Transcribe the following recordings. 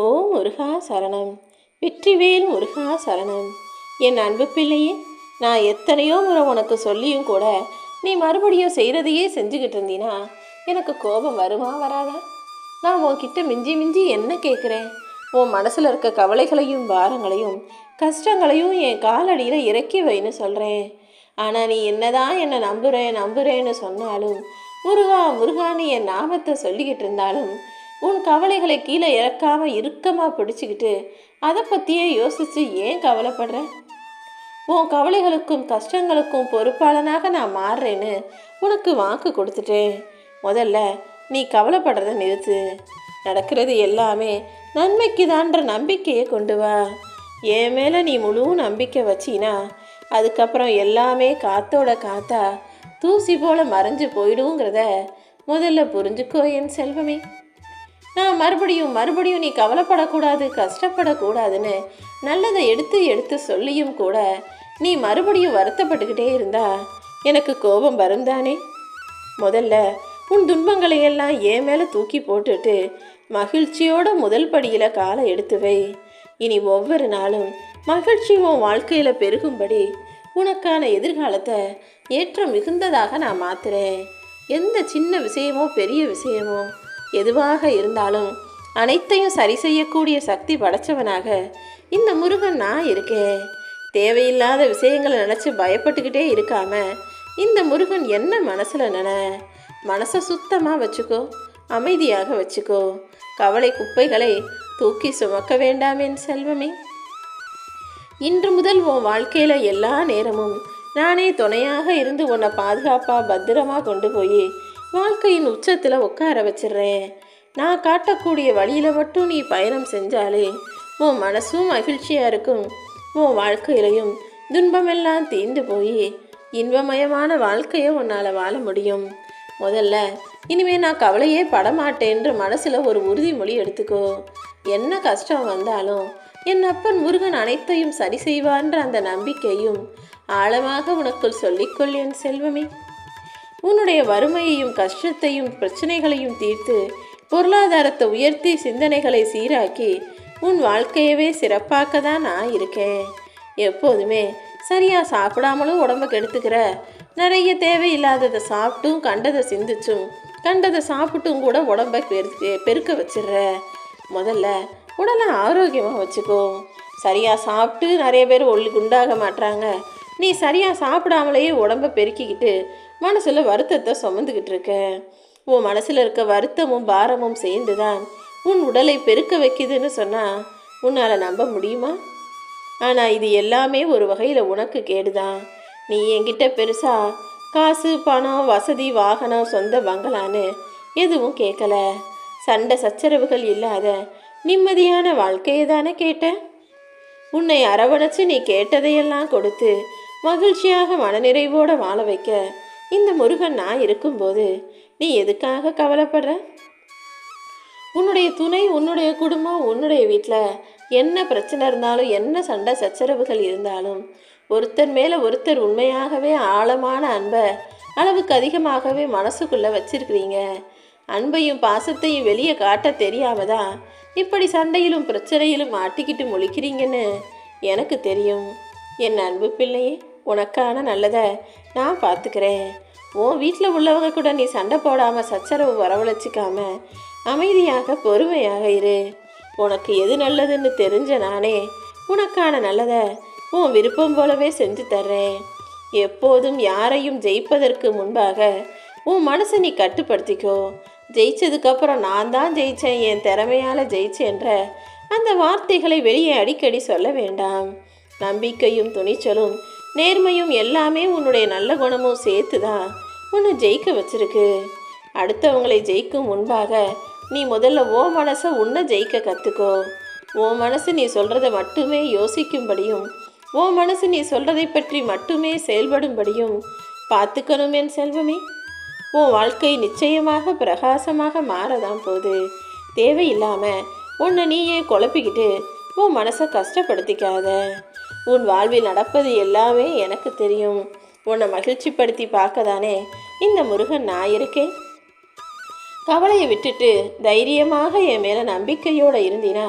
ஓ முருகா சரணம். வெற்றிவேல் முருகா சரணம். என் அன்பு பிள்ளையே நான் எத்தனையோ முறை உனக்கு சொல்லியும் கூட நீ மறுபடியும் செய்கிறதையே செஞ்சுக்கிட்டு இருந்தீனா எனக்கு கோபம் வருமா வராதா? நான் உன்கிட்ட மிஞ்சி மிஞ்சி என்ன கேட்குறேன்? உன் மனசில் இருக்க கவலைகளையும் பாரங்களையும் கஷ்டங்களையும் என் காலடியில் இறக்கி வைன்னு சொல்கிறேன் ஆனால் நீ என்னதான் என்னை நம்புகிறேன் நம்புகிறேன்னு சொன்னாலும் முருகா முருகான்னு என் நாமத்தை சொல்லிக்கிட்டு இருந்தாலும் உன் கவலைகளை கீழே இறக்காம இறுக்கமாக பிடிச்சிக்கிட்டு அதை பற்றியே யோசித்து ஏன் கவலைப்படுற? உன் கவலைகளுக்கும் கஷ்டங்களுக்கும் பொறுப்பாளனாக நான் மாறுறேன்னு உனக்கு வாக்கு கொடுத்துட்டேன். முதல்ல நீ கவலைப்படுறத நிறுத்து. நடக்கிறது எல்லாமே நன்மைக்கு தான்ற நம்பிக்கையை கொண்டு வா. என் மேலே நீ முழு நம்பிக்கை வச்சினா அதுக்கப்புறம் எல்லாமே காத்தோட காத்தா தூசி போல மறைஞ்சு போயிடுங்கிறத முதல்ல புரிஞ்சுக்கோ என் செல்வமே. மறுபடியும் மறுபடியும் நீ கவலைப்படக்கூடாது கஷ்டப்படக்கூடாதுன்னு நல்லதை எடுத்து எடுத்து சொல்லியும் கூட நீ மறுபடியும் வருத்தப்பட்டுக்கிட்டே இருந்தா எனக்கு கோபம் வரும் தானே முதல்ல உன் துன்பங்களை எல்லாம் என் மேலே தூக்கி போட்டுட்டு மகிழ்ச்சியோட முதல் படியில் காலை எடுத்து வை. இனி ஒவ்வொரு நாளும் மகிழ்ச்சி உன் வாழ்க்கையில் பெருகும்படி உனக்கான எதிர்காலத்தை ஏற்றம் மிகுந்ததாக நான் மாத்துறேன். எந்த சின்ன விஷயமோ பெரிய விஷயமோ எதுவாக இருந்தாலும் அனைத்தையும் சரி செய்யக்கூடிய சக்தி படைச்சவனாக இந்த முருகன் நான் இருக்கேன். தேவையில்லாத விஷயங்களை நினச்சி பயப்பட்டுக்கிட்டே இருக்காம இந்த முருகன் என்ன மனசில் நின? மனசை சுத்தமாக வச்சுக்கோ அமைதியாக வச்சுக்கோ. கவலை குப்பைகளை தூக்கி சுமக்க வேண்டாமேன் செல்வமே. இன்று முதல் உன் வாழ்க்கையில் எல்லா நேரமும் நானே துணையாக இருந்து உன்னை பாதுகாப்பாக பத்திரமாக கொண்டு போய் வாழ்க்கையின் உச்சத்தில் உட்கார வச்சிடுறேன். நான் காட்டக்கூடிய வழியில் மட்டும் நீ பயணம் செஞ்சாலே உன் மனசும் மகிழ்ச்சியாக இருக்கும். உன் வாழ்க்கையிலையும் துன்பமெல்லாம் தீர்ந்து போய் இன்பமயமான வாழ்க்கையை உன்னால் வாழ முடியும். முதல்ல இனிமே நான் கவலையே படமாட்டேன்ற மனசில் ஒரு உறுதிமொழி எடுத்துக்கோ. என்ன கஷ்டம் வந்தாலும் என் அப்பன் முருகன் அனைத்தையும் சரி செய்வான்ற அந்த நம்பிக்கையும் ஆழமாக உனக்குள் சொல்லிக்கொள் என் செல்வமே. உன்னுடைய வறுமையையும் கஷ்டத்தையும் பிரச்சனைகளையும் தீர்த்து பொருளாதாரத்தை உயர்த்தி சிந்தனைகளை சீராக்கி உன் வாழ்க்கையவே சிறப்பாக்க தான் நான் இருக்கேன் எப்போதுமே சரியாக சாப்பிடாமலும் உடம்ப கெடுத்துக்கிற நிறைய தேவையில்லாததை சாப்பிட்டும் கண்டதை சிந்திச்சும் கண்டதை சாப்பிட்டும் கூட உடம்பை பெரு பெருக்க வச்சிடுற. முதல்ல உடலை ஆரோக்கியமாக வச்சுக்கோ. சரியாக சாப்பிட்டு நிறைய பேர் ஒல்லி குண்டாக மாட்றாங்க நீ சரியாக சாப்பிடாமலேயே உடம்பை பெருக்கிக்கிட்டு மனசில் வருத்தத்தை சுமந்துக்கிட்டு இருக்க உன் மனசில் இருக்க வருத்தமும் பாரமும் சேர்ந்து தான் உன் உடலை பெருக்க வைக்குதுன்னு சொன்னால் உன்னால் நம்ப முடியுமா? ஆனால் இது எல்லாமே ஒரு வகையில் உனக்கு கேடுதான். நீ என்கிட்ட பெருசா காசு பணம் வசதி வாகனம் சொந்த பங்களான்னு எதுவும் கேட்கல சண்டை சச்சரவுகள் இல்லாத நிம்மதியான வாழ்க்கையை தானே கேட்ட உன்னை அரவணைச்சு நீ கேட்டதையெல்லாம் கொடுத்து மகிழ்ச்சியாக மனநிறைவோடு வாழ வைக்க இந்த முருகன் நான் இருக்கும்போது நீ எதுக்காக கவலைப்படுற? உன்னுடைய துணை உன்னுடைய குடும்பம் உன்னுடைய வீட்டில் என்ன பிரச்சனை இருந்தாலும் என்ன சண்டை சச்சரவுகள் இருந்தாலும் ஒருத்தர் மேலே ஒருத்தர் உண்மையாகவே ஆழமான அன்பை அளவுக்கு அதிகமாகவே மனசுக்குள்ளே வச்சிருக்கிறீங்க. அன்பையும் பாசத்தையும் வெளியே காட்ட தெரியாம தான் இப்படி சண்டையிலும் பிரச்சனையிலும் மாட்டிக்கிட்டு முழிக்கிறீங்கன்னு எனக்கு தெரியும். என் அன்பு பிள்ளையே. உனக்கான நல்லதை? நான் பார்த்துக்கிறேன் உன் வீட்டில் உள்ளவங்க கூட நீ சண்டை போடாமல் சச்சரவு வரவழைச்சிக்காம அமைதியாக பொறுமையாக இரு. உனக்கு எது நல்லதுன்னு தெரிஞ்ச நானே உனக்கான நல்லதை உன் விருப்பம் போலவே செஞ்சு தர்றேன். எப்போதும் யாரையும் ஜெயிப்பதற்கு முன்பாக உன் மனசை நீ கட்டுப்படுத்திக்கோ. ஜெயிச்சதுக்கப்புறம் நான் தான் ஜெயித்தேன் என் திறமையால் ஜெயிச்சேன்ற அந்த வார்த்தைகளை வெளியே அடிக்கடி சொல்ல வேண்டாம். நம்பிக்கையும் துணிச்சலும் நேர்மையும் எல்லாமே உன்னுடைய நல்ல குணமும் சேர்த்து தான் உன்னை ஜெயிக்க வச்சிருக்கு. அடுத்தவங்களை ஜெயிக்கும் முன்பாக நீ முதல்ல ஓ மனசை உன்னை ஜெயிக்க கற்றுக்கோ ஓ மனசு நீ சொல்கிறத மட்டுமே யோசிக்கும்படியும் ஓ மனசு நீ சொல்கிறதை பற்றி மட்டுமே செயல்படும்படியும் பார்த்துக்கணும் என் செல்வமே. உன் வாழ்க்கை நிச்சயமாக பிரகாசமாக மாறதான் போகுது. தேவையில்லாமல் உன்னை நீயே குழப்பிக்கிட்டு உன் மனசை கஷ்டப்படுத்திக்காத. உன் வாழ்வில் நடப்பது எல்லாமே எனக்கு தெரியும். உன்னை மகிழ்ச்சிப்படுத்தி பார்க்க தானே இந்த முருகன் நான் இருக்கேன். கவலையை விட்டுட்டு தைரியமாக என் மேலே நம்பிக்கையோடு இருந்தினா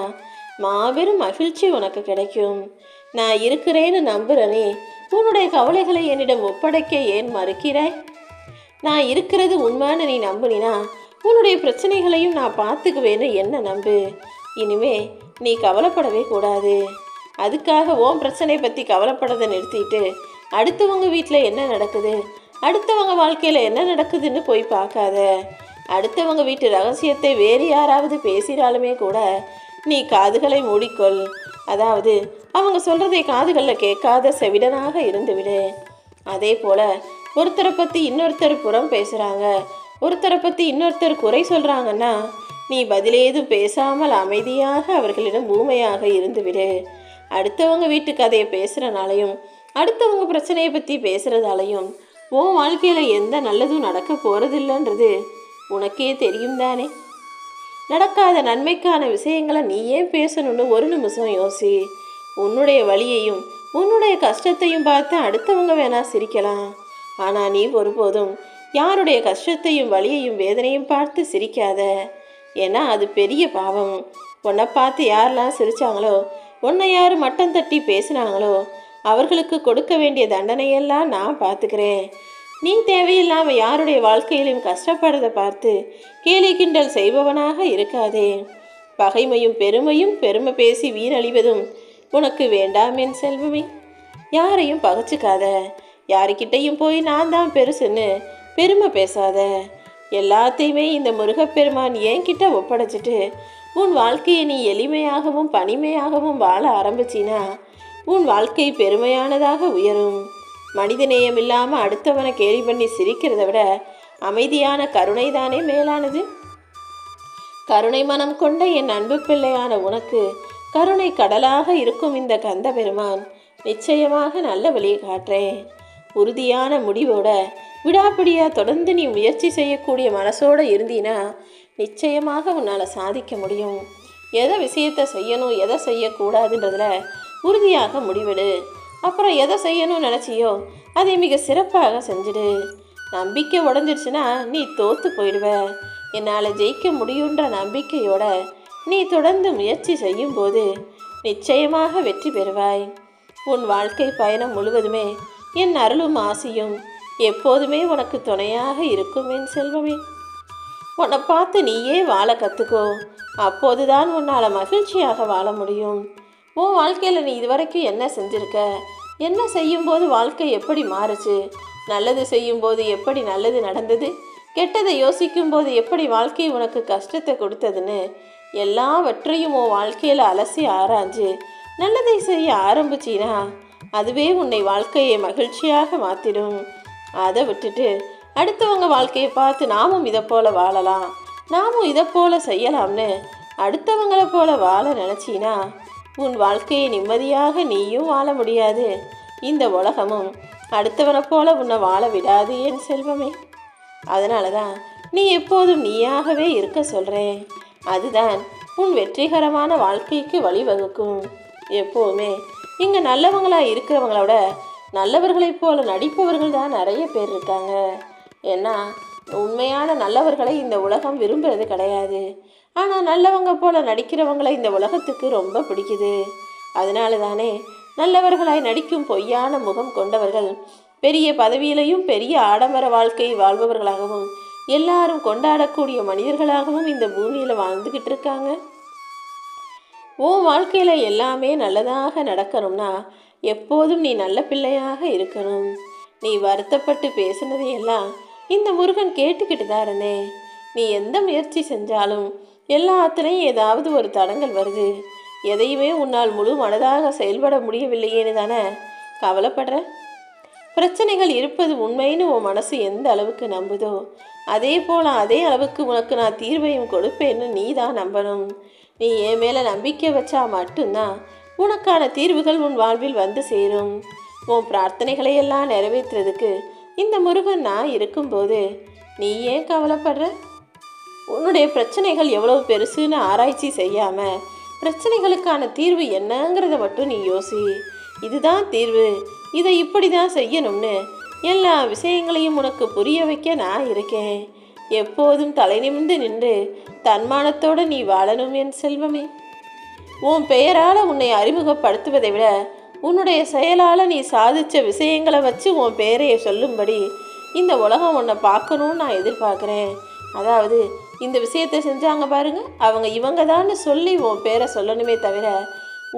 மாபெரும் மகிழ்ச்சி உனக்கு கிடைக்கும். நான் இருக்கிறேன்னு நம்புகிறனே உன்னுடைய கவலைகளை என்னிடம் ஒப்படைக்க ஏன் மறுக்கிறாய்? நான் இருக்கிறது உண்மைன்னு நீ நம்புனினா உன்னுடைய பிரச்சனைகளையும் நான் பார்த்துக்குவேன்னு என்ன நம்பு? இனிமே நீ கவலைப்படவே கூடாது. அதுக்காக ஓம் பிரச்சனை பற்றி கவலைப்படதை நிறுத்திட்டு அடுத்தவங்க வீட்டில் என்ன நடக்குது? அடுத்தவங்க வாழ்க்கையில் என்ன நடக்குதுன்னு போய் பார்க்காத. அடுத்தவங்க வீட்டு ரகசியத்தை வேறு யாராவது பேசினாலுமே கூட நீ காதுகளை மூடிக்கொள். அதாவது அவங்க சொல்கிறதை காதுகளில் கேட்காத செவிடனாக இருந்துவிடு அதே போல் ஒருத்தரை பற்றி இன்னொருத்தர் புறம் பேசுகிறாங்க ஒருத்தரை பற்றி இன்னொருத்தர் குறை சொல்கிறாங்கன்னா நீ பதிலேதும் பேசாமல் அமைதியாக அவர்களிடம் ஊமையாக இருந்துவிடு. அடுத்தவங்க வீட்டு கதையை பேசுகிறனாலையும் அடுத்தவங்க பிரச்சனையை பற்றி பேசுகிறதாலையும் உன் வாழ்க்கையில் எந்த நல்லதும் நடக்க போகிறதில்லன்றது உனக்கே தெரியும் தானே. நடக்காத நன்மைக்கான விஷயங்களை நீ ஏன் பேசணும்னு ஒரு நிமிஷம் யோசி. உன்னுடைய வழியையும் உன்னுடைய கஷ்டத்தையும் பார்த்து அடுத்தவங்க வேணா சிரிக்கலாம். ஆனால் நீ ஒருபோதும் யாருடைய கஷ்டத்தையும் வழியையும் வேதனையும் பார்த்து சிரிக்காத. ஏன்னா அது பெரிய பாவம். உன்னை பார்த்து யாரெல்லாம் சிரித்தாங்களோ உன்னை யார் மட்டம் தட்டி பேசினாங்களோ அவர்களுக்கு கொடுக்க வேண்டிய தண்டனையெல்லாம் நான் பார்த்துக்கிறேன். நீ தேவையில்லாமல் யாருடைய வாழ்க்கையிலும் கஷ்டப்படுறதை பார்த்து கேலி கிண்டல் செய்பவனாக இருக்காதே. பகைமையும் பெருமையும் பெருமை பேசி வீணழிவதும் உனக்கு வேண்டாம் என் செல்வமே. யாரையும் பகைச்சிக்காத. யாருக்கிட்டையும் போய் நான் தான் பெருசுன்னு பெருமை பேசாத. எல்லாத்தையுமே இந்த முருகப்பெருமான் என்கிட்ட ஒப்படைச்சிட்டு உன் வாழ்க்கையை நீ எளிமையாகவும் பனிமையாகவும் வாழ ஆரம்பிச்சினா உன் வாழ்க்கை பெருமையானதாக உயரும். மனிதநேயம் இல்லாமல் அடுத்தவனை கேலி பண்ணி சிரிக்கிறத விட அமைதியான கருணை தானே மேலானது? கருணை மனம் கொண்ட என் அன்பு பிள்ளையான உனக்கு கருணை கடலாக இருக்கும் இந்த கந்த பெருமான் நிச்சயமாக நல்ல வழியை காட்டுறேன். உறுதியான முடிவோட விடாப்பிடியாக தொடர்ந்து நீ முயற்சி செய்யக்கூடிய மனசோட இருந்தீனா நிச்சயமாக உன்னால் சாதிக்க முடியும். எதை விஷயத்தை செய்யணும் எதை செய்யக்கூடாதுன்றதில் உறுதியாக முடிவெடு. அப்புறம் எதை செய்யணும்னு நினச்சியோ அதை மிக சிறப்பாக செஞ்சிடு. நம்பிக்கை உடஞ்சிடுச்சுன்னா நீ தோற்று போயிடுவ. என்னால் ஜெயிக்க முடியுன்ற நம்பிக்கையோட நீ தொடர்ந்து முயற்சி செய்யும்போது நிச்சயமாக வெற்றி பெறுவாய். உன் வாழ்க்கை பயணம் முழுவதுமே என் அருளும் ஆசையும். எப்போதுமே உனக்கு துணையாக இருக்கும் என் செல்வமே. உன்னை பார்த்து நீயே வாழ கற்றுக்கோ அப்போதுதான் உன்னால் மகிழ்ச்சியாக வாழ முடியும். உன் வாழ்க்கையில் நீ இதுவரைக்கும் என்ன செஞ்சிருக்க? என்ன செய்யும்போது வாழ்க்கை எப்படி மாறுச்சு? நல்லது செய்யும்போது எப்படி நல்லது நடந்தது? கெட்டதை யோசிக்கும்போது எப்படி வாழ்க்கை உனக்கு கஷ்டத்தை கொடுத்ததுன்னு எல்லாவற்றையும் உன் வாழ்க்கையில் அலசி ஆராய்ஞ்சு நல்லதை செய்ய ஆரம்பிச்சினா அதுவே உன்னை வாழ்க்கையை மகிழ்ச்சியாக மாற்றிடும் அதை விட்டுட்டு அடுத்தவங்க வாழ்க்கையை பார்த்து நாமும் இதை போல வாழலாம். நாமும் இதை போல செய்யலாம்னு அடுத்தவங்களை போல வாழ நினச்சினா உன் வாழ்க்கையை நிம்மதியாக நீயும் வாழ முடியாது. இந்த உலகமும் அடுத்தவனை போல உன்னை வாழ விடாது என் செல்வமே. அதனால தான் நீ எப்போதும் நீயாகவே இருக்க சொல்கிறேன் அதுதான் உன் வெற்றிகரமான வாழ்க்கைக்கு வழிவகுக்கும். எப்போவுமே இங்கே நல்லவங்களாக இருக்கிறவங்களோட நல்லவர்களைப் போல நடிப்பவர்கள் தான் நிறைய பேர் இருக்காங்க. ஏன்னா உண்மையான நல்லவர்களை இந்த உலகம் விரும்புறது கிடையாது. ஆனால் நல்லவங்க போல நடிக்கிறவங்களை இந்த உலகத்துக்கு ரொம்ப பிடிக்குது. அதனால தானே நல்லவர்களாய் நடிக்கும் பொய்யான முகம் கொண்டவர்கள் பெரிய பதவியிலையும் பெரிய ஆடம்பர வாழ்க்கை வாழ்பவர்களாகவும் எல்லாரும் கொண்டாடக்கூடிய மனிதர்களாகவும் இந்த பூமியில் வாழ்ந்துக்கிட்டு இருக்காங்க. உன் வாழ்க்கையில் எல்லாமே நல்லதாக நடக்கணும்னா எப்போதும் நீ நல்ல பிள்ளையாக இருக்கணும். நீ வருத்தப்பட்டு பேசுனதையெல்லாம் இந்த முருகன் கேட்டுக்கிட்டு தாரனே நீ எந்த முயற்சி செஞ்சாலும் எல்லாத்துலேயும் ஏதாவது ஒரு தடங்கள் வருது. எதையுமே உன்னால் முழு மனதாக செயல்பட முடியவில்லையேன்னு தானே கவலைப்படுற? பிரச்சனைகள் இருப்பது உண்மைன்னு உன் மனசு எந்த அளவுக்கு நம்புதோ அதே போல் அதே அளவுக்கு உனக்கு நான் தீர்வையும் கொடுப்பேன்னு நீ தான் நம்பணும். நீ என் மேலே நம்பிக்கை வச்சா மட்டும்தான் உனக்கான தீர்வுகள் உன் வாழ்வில் வந்து சேரும். உன் பிரார்த்தனைகளை எல்லாம் நிறைவேற்றுறதுக்கு இந்த முருகன் நான் இருக்கும்போது நீ ஏன் கவலைப்படுற? உன்னுடைய பிரச்சனைகள் எவ்வளவு பெருசுன்னு ஆராய்ச்சி செய்யாமல் பிரச்சனைகளுக்கான தீர்வு என்னங்கிறத மட்டும் நீ யோசி. இதுதான் தீர்வு. இதை இப்படி தான் செய்யணும்னு எல்லா விஷயங்களையும் உனக்கு புரிய வைக்க நான் இருக்கேன். எப்போதும் தலை நிமிந்து நின்று தன்மானத்தோடு நீ வாழணும் என் செல்வமே. உன் பெயரால் உன்னை அறிமுகப்படுத்துவதை விட உன்னுடைய செயலால் நீ சாதித்த விஷயங்களை வச்சு உன் பெயரையை சொல்லும்படி இந்த உலகம் உன்னை பார்க்கணும்னு நான் எதிர்பார்க்குறேன். அதாவது இந்த விஷயத்தை செஞ்சாங்க பாருங்க. அவங்க இவங்க தான்னு சொல்லி உன் பேரை சொல்லணுமே தவிர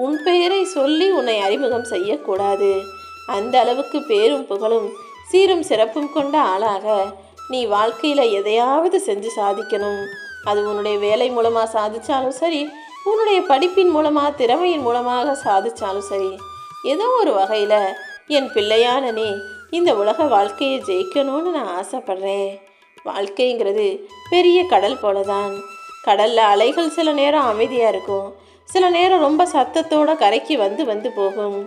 உன் பெயரை சொல்லி உன்னை அறிமுகம் செய்யக்கூடாது. அந்த அளவுக்கு பேரும் புகழும் சீரும் சிறப்பும் கொண்ட ஆளாக நீ வாழ்க்கையில் எதையாவது செஞ்சு சாதிக்கணும். அது உன்னுடைய வேலை மூலமாக சாதித்தாலும் சரி உன்னுடைய படிப்பின் மூலமாக திறமையின் மூலமாக சாதிச்சாலும் சரி ஏதோ ஒரு வகையில் என் பிள்ளையான நீ இந்த உலக வாழ்க்கையை ஜெயிக்கணும்னு நான் ஆசைப்படுறேன். வாழ்க்கைங்கிறது பெரிய கடல் போல தான் கடலில் அலைகள் சில நேரம் அமைதியாக இருக்கும். சில நேரம் ரொம்ப சத்தத்தோட கரைக்கு வந்து வந்து போகும்.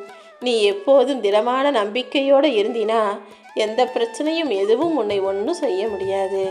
நீ எப்போதும் திடமான நம்பிக்கையோடு இருந்தினா எந்த பிரச்சனையும் எதுவும் உன்னை ஒன்றும் செய்ய முடியாது.